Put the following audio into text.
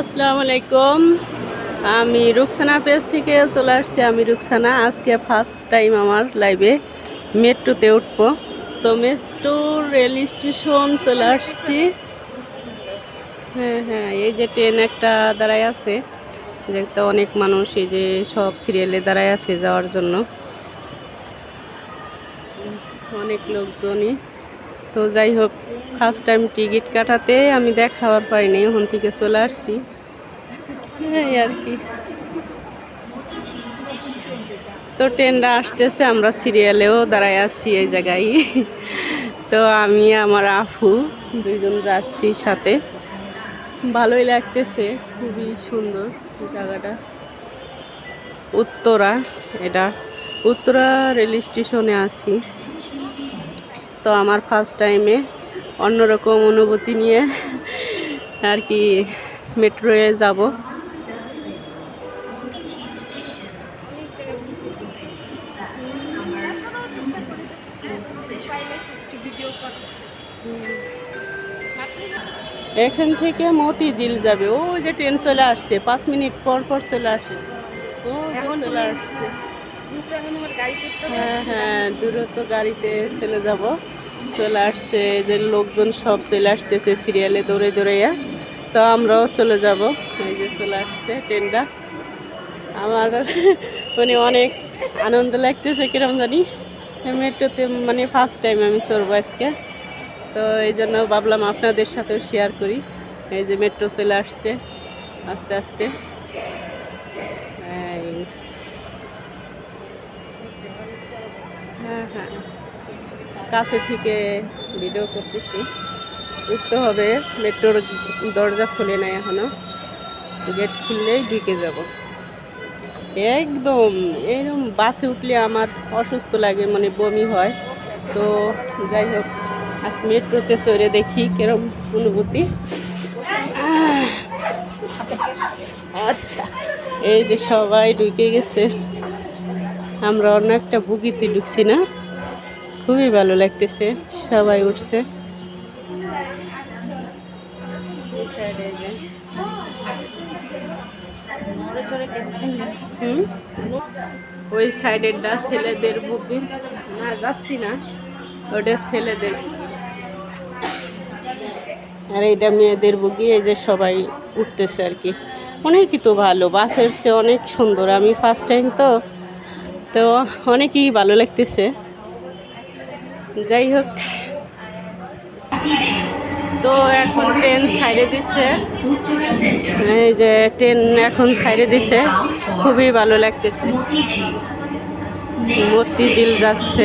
আসসালামু আলাইকুম। আমি রুকসানা পেজ থেকে চলে আসছি, আমি রুকসানা। আজকে ফার্স্ট টাইম আমার লাইভে মেট্রোতে উঠব। তো মেট্রো রেল স্টেশন চলে আসছি। হ্যাঁ হ্যাঁ এই যে ট্রেন একটা দাঁড়ায় আছে। দেখতে অনেক মানুষ, এই যে সব সিরিয়ালে দাঁড়ায় আছে যাওয়ার জন্য। অনেক লোকজনই। তো যাই হোক ফার্স্ট টাইম টিকিট কাটাতে আমি দেখাবার পারিনি, ওখান থেকে চলে আসছি। আর কি। তো ট্রেনটা আসতেছে, আমরা সিরিয়ালেও দাঁড়ায় আসছি এই জায়গায়। তো আমি, আমার আফু, দুইজন যাচ্ছি সাথে। ভালোই লাগতেছে, খুবই সুন্দর জায়গাটা। উত্তরা, এটা। উত্তরা রেল স্টেশনে আছি। তো আমার ফার্স্ট টাইমে অন্যরকম অনুভূতি নিয়ে আর কি মেট্রোয়ে যাব। এখান থেকে মতিঝিল যাবে। ও যে ট্রেন চলে আসছে পাঁচ মিনিট পর পর চলে আসে। ও চলে আসছে। হ্যাঁ হ্যাঁ দূরত্ব গাড়িতে চলে যাব। চলে আসছে যে লোকজন সব চলে আসতেছে সিরিয়ালে দৌড়ে দৌড়াইয়া। তো আমরাও চলে যাব। এই যে চলে আসছে ট্রেনটা। আমার মানে অনেক আনন্দ লাগতেছে, কিরম জানি। মেট্রোতে মানে ফার্স্ট টাইম আমি চড়বো আজকে। তো এই জন্য ভাবলাম আপনাদের সাথেও শেয়ার করি। এই যে মেট্রো চলে আসছে আস্তে আস্তে এই হ্যাঁ হ্যাঁ কাছে থেকে ভিডিও করতেছি। উঠতে হবে মেট্রোর দরজা খুলে নেয় এখনও। গেট খুললেই ঢুকে যাব। একদম এরকম বাসে উঠলে আমার অসুস্থ লাগে মানে বমি হয়। তো যাই হোক, আজ মেট্রোতে চড়ে দেখি কিরম অনুভূতি। আচ্ছা এই যে সবাই ঢুকে গেছে। আমরা অন্য একটা বুগিতে ঢুকছি না। খুবই ভালো লাগতেছে, সবাই উঠছে। ওই সাইডেরটা ছেলেদের বুকি না, যাচ্ছি না। ওটা ছেলেদের। আর এইটা মেয়েদের বুকি এই যে সবাই উঠতেছে আর কি। অনেকই তো ভালো, বাসের চেয়ে অনেক সুন্দর। আমি ফার্স্ট টাইম তো তো অনেকই ভালো লাগতেছে। যাই হোক। তো এখন ট্রেন সাইডে দিছে। এই যে ট্রেন এখন সাইডে দিছে। খুবই ভালো লাগতেছে। মতিঝিল যাচ্ছে।